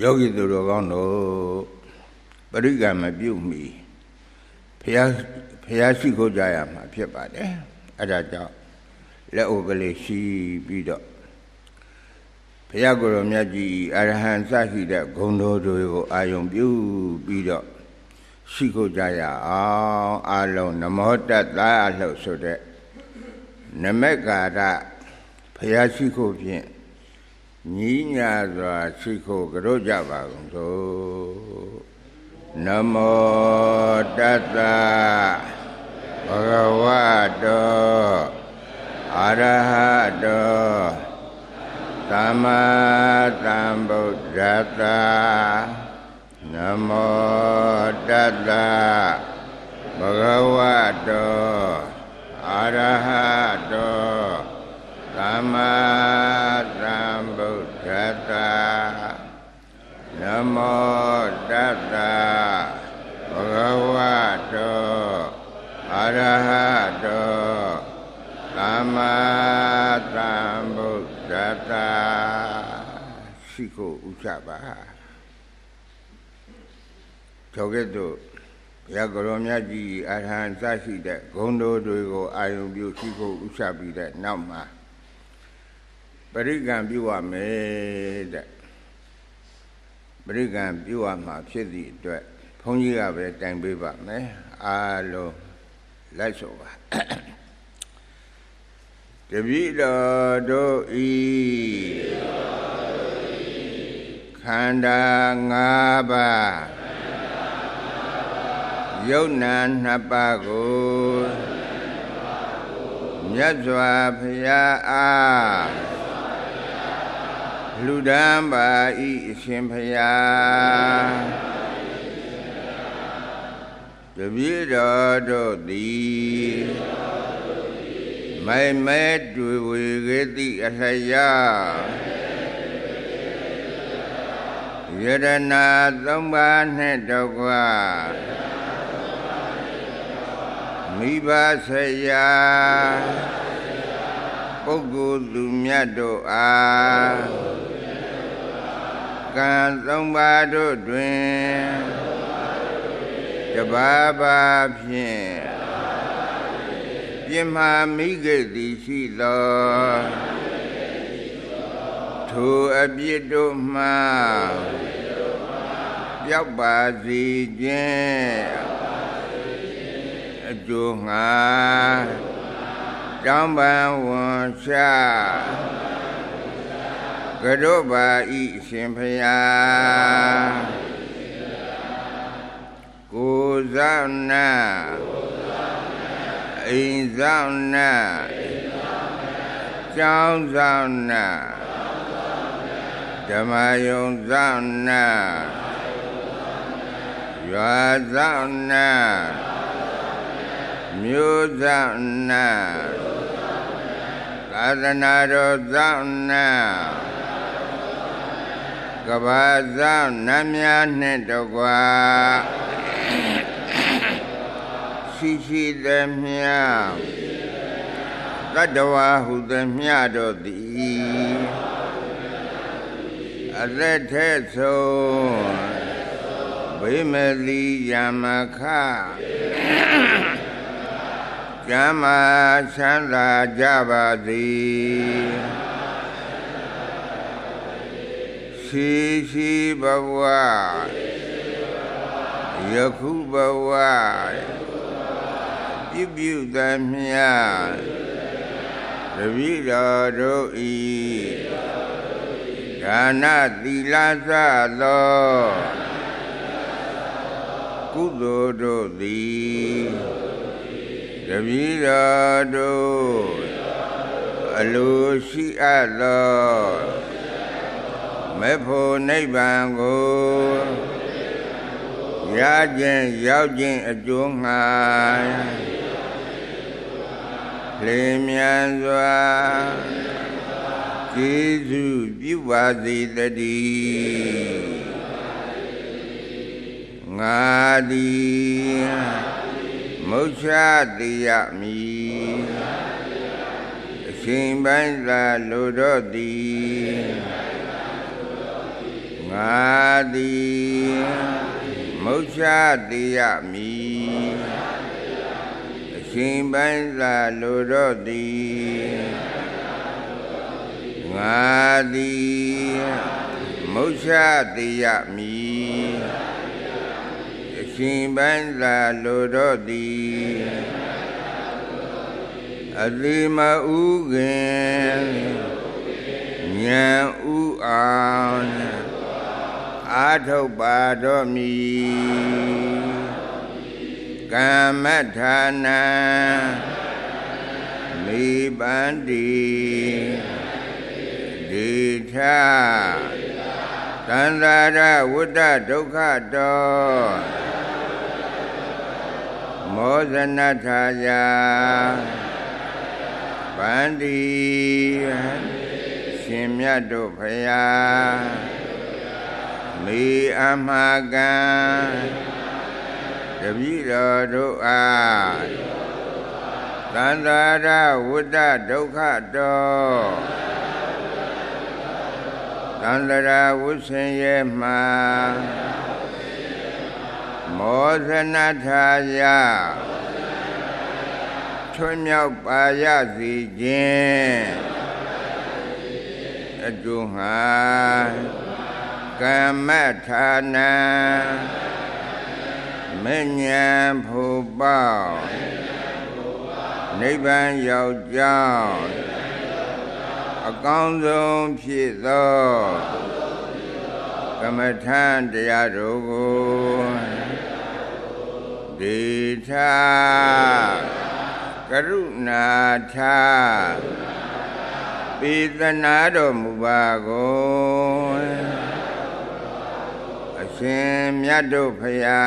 ယောဂီသူတော်ကောင်းတို့ပရိက္ခမပြုတ်မီဖះဖះရှိခိုးကြရမှာဖြစ်ပါတယ်အဲ့ဒါကြောင့်လက်ဥပလေးရှိပြီးတော့ဘုရားကိုယ်တော်မြတ်ကြီးအရဟံစရှိတဲ့ဂုဏ်တော်တွေကိုအာယုံပြုပြီးတော့ရှိခိုးကြရအောင်အလုံးနမောတတ္တအလှုပ်ဆိုတဲ့နမက္ကာရဘုရားရှိခိုးဖြင့် ညီညာစွာရှိခိုးကြကြပါကုန်သို့နမောတတ္တဘဂဝတောအရဟတောသမ္မာသမ္ဗုဒ္ဓတ္တနမောတတ္တဘဂဝတောအရဟတောသမ္မာသမ္ဗုဒ္ဓ တ္တနမောတတ္တဘဂဝတောအရဟတောသမ္မာသမ္ဗုဒ္ဓတ္တရှိကိုဥချပါသောကဲ့သို့ဘုရားကရောမြတ်ကြီးအရဟံစရှိတဲ့ဂုဏ်တော်တွေကိုအာယုံပြုရှိကိုဥချပြီးတဲ့နောက်မှာ ပရိက္ခံပြုရမယ်တဲ့ပရိက္ခံပြုရမှာဖြစ်သည့်အတွက်ဘုန်းကြီးကပဲတိုင်ပေးပါမယ်အားလုံးလိုက်ဆိုပါတပိတော်တို့ဤခန္ဓာ၅ပါးယုတ်နာနှစ်ပါးကိုမြတ်စွာဘုရားအား လူဒန်းပါဤအရှင်ဘုရားတပိတော်တို့သည်မိုင်မဲတွေ့ဝေကေတိအထယယရနာသုံးပါးနှင့်တကွာမိဘဆရာပုဂ္ဂိုလ်သူမြတ်တို့အား ကံသုံးပါးတို့တွင်တဘာဘာဖြင့်ပြင်းမာမိခဲ့သည်ရှိသောထိုအပြစ်တို့မှပျောက်ပါစေခြင်းအကျိုးငါတောင်းပန်ဝန်ရှာ ကတို့ပါဤရှင်ဖျားကိုဇောနာအိမ်ဆောင်နာကျောင်းဆောင်နာဓမ္မယုံဆောင်နာရွာဆောင်နာမြို့ဆောင်နာ သာသနာတော်ဆောင်နာကဘာဆောင်နတ်များနှင့်တကွာရှိရှိသည်မြတတ္တဝါဟုသည်မြတို့သည်အသက်ထဲဆုံးဗိမလီယမခ ကျမ်းမာချမ်းသာကြပါသည်ရှိရှိဘဝယခုဘဝပြုပြုသမျှတပိတော်တို့ဤဒါနသီလသသောကုသိုလ်တို့သည် တပိတော်တို့အလိုရှိအပ်သောမေဖို့နိဗ္ဗာန်ကိုရခြင်းရောက်ခြင်းအကျိုးငှာလင်းမြန်စွာကျေးဇူးပြုပါစေတည်းငါသည် မုတ်ချတိယမိအရှင်ပိုင်းသာလိုတော့သည်ငါသည်မုချတိယမိအရှင်ပိုင်းသာလိုတော့သည်ငါသည်မုချတိယမိအ ရှင်ပိုင်းသာလိုတော့သည်အတိမဥခင်ဉာဏ်ဥအောင်အာထုတ်ပါတော်မူကမ္မဌာနံမိပန္တိဒေထသန္တာရဝတ္တဒုက္ခတော မောဇနထာယဗန္တိရှင်မြတ်တို့ဖရာမေအမကံတပည့်တော်တို့အားသန္တာရဝတ္တဒုက္ခတောသန္တရာဝုဆင်ရဲ့မှာ မောဇနထာယထွမြောက်ပါရစီခြင်းအကျိုးငှာကမ္မဌာနံမဉ္ဇဉ်ဖို့ပေါ့နိဗ္ဗာန်ရောက်ကြောင်းအကောင်းဆုံးဖြစ်သောကမ္မထံတရားတို့ကို ဒေထာကရုဏာထားပိသနာတော်မူပါကုန်အရှင်မြတ်တို့ဖရာ